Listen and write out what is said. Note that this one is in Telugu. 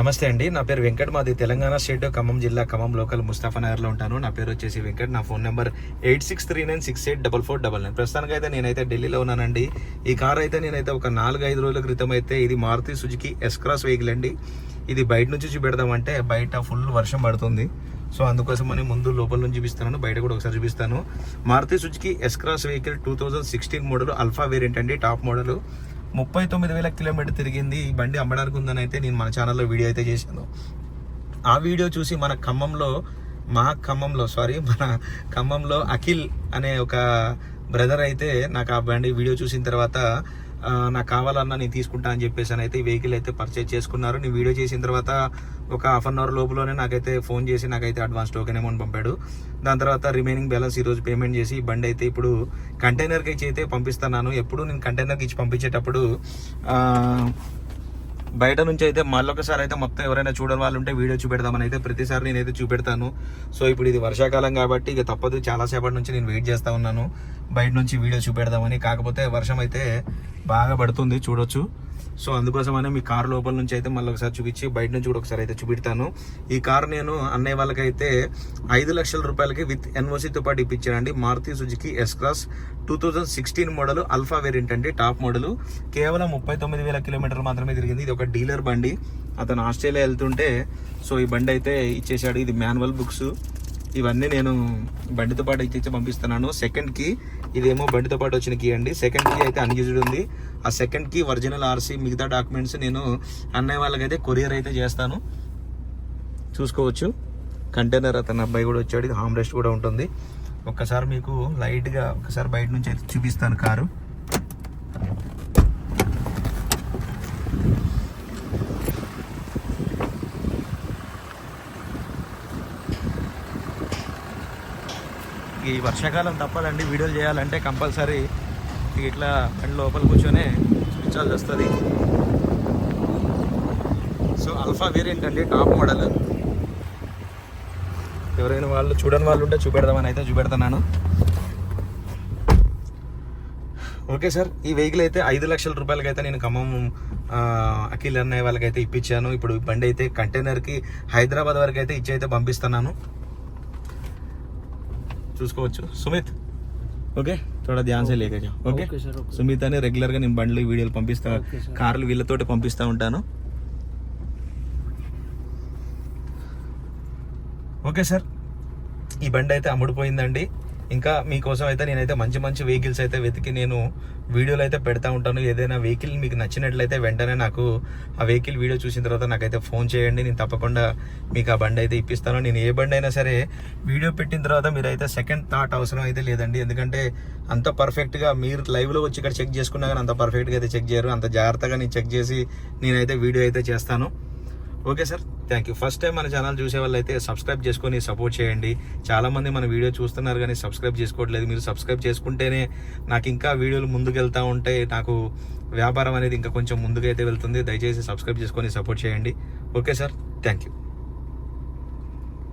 నమస్తే అండి. నా పేరు వెంకట్. మాది తెలంగాణ స్టేట్ ఖమ్మం జిల్లా ఖమ్మం లోకల్ ముస్తాఫా నగర్లో ఉంటాను. నా పేరు వచ్చేసి వెంకట్. నా phone number eight six three nine six eight double four double nine. ప్రస్తుతానికి అయితే నేనైతే ఢిల్లీలో ఉన్నానండి. ఈ కార్ అయితే నేనైతే ఒక నాలుగు ఐదు రోజుల క్రితం అయితే ఇది Maruti Suzuki S Cross vehicle అండి. ఇది బయట నుంచి చూపెడదామంటే బయట ఫుల్ వర్షం పడుతుంది. సో అందుకోసమని ముందు లోపల నుంచి చూపిస్తాను బయట కూడా ఒకసారి చూపిస్తాను. Maruti Suzuki S Cross vehicle two thousand sixteen model alpha variant అండి. టాప్ మోడల్ ముప్పై తొమ్మిది వేల కిలోమీటర్ తిరిగింది ఈ బండి అమ్మడానికి ఉందని అయితే నేను మన ఛానల్లో వీడియో అయితే చేశాను. ఆ వీడియో చూసి మన ఖమ్మంలో మా ఖమ్మంలో సారీ మన ఖమ్మంలో అఖిల్ అనే ఒక బ్రదర్ అయితే నాకు ఆ బండి వీడియో చూసిన తర్వాత నాకు కావాలన్నా నేను తీసుకుంటా అని చెప్పేసి అని అయితే ఈ వెహికల్ అయితే పర్చేజ్ చేసుకున్నారు. నేను వీడియో చేసిన తర్వాత ఒక హాఫ్ అన్ అవర్ లోపలనే నాకైతే ఫోన్ చేసి నాకైతే అడ్వాన్స్ టోకెన్ అమౌంట్ పంపాడు. దాని తర్వాత రిమైనింగ్ బ్యాలెన్స్ ఈరోజు పేమెంట్ చేసి ఈ బండి అయితే ఇప్పుడు కంటైనర్కి అయితే పంపిస్తున్నాను. ఎప్పుడు నేను కంటైనర్కి ఇచ్చి పంపించేటప్పుడు బయట నుంచి అయితే మళ్ళొకసారి అయితే మొత్తం ఎవరైనా చూడని వాళ్ళు ఉంటే వీడియో చూపెడదామని అయితే ప్రతిసారి నేనైతే చూపెడతాను. సో ఇప్పుడు ఇది వర్షాకాలం కాబట్టి ఇక తప్పదు. చాలాసేపటి నుంచి నేను వెయిట్ చేస్తూ ఉన్నాను. బయట నుంచి వీడియో చూపెడదామని. కాకపోతే వర్షం అయితే బాగా పడుతుంది చూడొచ్చు. సో అందుకోసమనే మీ కార్ లోపల నుంచి అయితే మళ్ళీ ఒకసారి చూపించి బయట నుంచి కూడా ఒకసారి అయితే చూపెడతాను ఈ కార్ నేను అన్నయ్య వాళ్ళకైతే ఐదు లక్షల రూపాయలకి విత్ ఎన్ఓసితో పాటు ఇప్పించానండి. Maruti Suzuki S Cross two thousand sixteen model alpha variant అండి టాప్ మోడల్ కేవలం ముప్పై తొమ్మిది వేల కిలోమీటర్లు మాత్రమే తిరిగింది. ఇది ఒక డీలర్ బండి. అతను ఆస్ట్రేలియా వెళ్తుంటే సో ఈ బండి అయితే ఇచ్చేసాడు ఇది మాన్యువల్ బుక్స్. ఇవన్నీ నేను బండితో పాటు ఇచ్చి పంపిస్తున్నాను. సెకండ్కి ఇదేమో బండితో పాటు వచ్చిన కీ అండి. సెకండ్ కీ అయితే అన్యూజ్డ్ ఉంది. ఆ సెకండ్కి ఒరిజినల్ ఆర్సీ మిగతా డాక్యుమెంట్స్ నేను అన్నయ్య వాళ్ళకైతే కొరియర్ అయితే చేస్తాను. చూసుకోవచ్చు. కంటైనర్ అతను అబ్బాయి కూడా వచ్చాడు. హామ్ రెస్ట్ కూడా ఉంటుంది. ఒక్కసారి మీకు లైట్గా ఒకసారి బయట నుంచి అయితే చూపిస్తాను కారు. ఈ వర్షాకాలం తప్పదండి. వీడియోలు చేయాలంటే కంపల్సరీ ఇట్లా బండి లోపల కూర్చొని చూపించాల్సి వస్తుంది సో అల్ఫా వేరియంట్ అండి టాప్ మోడల్. ఎవరైనా వాళ్ళు చూడని వాళ్ళు ఉంటే చూపెడదామని అయితే చూపెడుతున్నాను ఓకే సార్ ఈ వెహికల్ అయితే ఐదు లక్షల రూపాయలకి అయితే నేను ఖమ్మం అఖిల్ అన్నయ్య వాళ్ళకైతే ఇప్పించాను. ఇప్పుడు బండి అయితే కంటైనర్కి హైదరాబాద్ వరకు అయితే ఇచ్చి అయితే పంపిస్తున్నాను. చూసుకోవచ్చు. సుమిత్. ఓకే థోడా ధ్యాన్ సే లేక ఓకే? సుమిత్ అని రెగ్యులర్గా నేను బండ్లు వీడియోలు పంపిస్తా కార్లు వీళ్ళతోటి పంపిస్తా ఉంటాను. Okay sir. ఈ బండి అయితే అమ్ముడుపోయిందండి. ఇంకా మీకోసం అయితే నేనైతే మంచి మంచి వెహికల్స్ అయితే వెతికి నేను వీడియోలు అయితే పెడతా ఉంటాను. ఏదైనా వెహికల్ మీకు నచ్చినట్లయితే వెంటనే నాకు ఆ వెహికల్ వీడియో చూసిన తర్వాత నాకైతే ఫోన్ చేయండి. నేను తప్పకుండా మీకు ఆ బండి అయితే ఇప్పిస్తాను. నేను ఏ బండి అయినా సరే వీడియో పెట్టిన తర్వాత మీరైతే సెకండ్ థాట్ అవసరం అయితే లేదండి. ఎందుకంటే అంత పర్ఫెక్ట్గా మీరు లైవ్లో వచ్చి ఇక్కడ చెక్ చేసుకున్నా కానీ అంత పర్ఫెక్ట్గా అయితే చెక్ చేయరు. అంత జాగ్రత్తగా నేను చెక్ చేసి నేనైతే వీడియో అయితే చేస్తాను. Okay sir. Thank you first time మన ఛానల్ చూసే వాళ్ళు అయితే సబ్స్క్రైబ్ చేసుకొని సపోర్ట్ చేయండి. చాలామంది మన వీడియో చూస్తున్నారు కానీ సబ్స్క్రైబ్ చేసుకోవట్లేదు. మీరు సబ్స్క్రైబ్ చేసుకుంటేనే నాకు ఇంకా వీడియోలు ముందుకెళ్తూ ఉంటే నాకు వ్యాపారం అనేది ఇంకా కొంచెం ముందుకైతే అయితే వెళ్తుంది. దయచేసి సబ్స్క్రైబ్ చేసుకొని సపోర్ట్ చేయండి. Okay sir thank you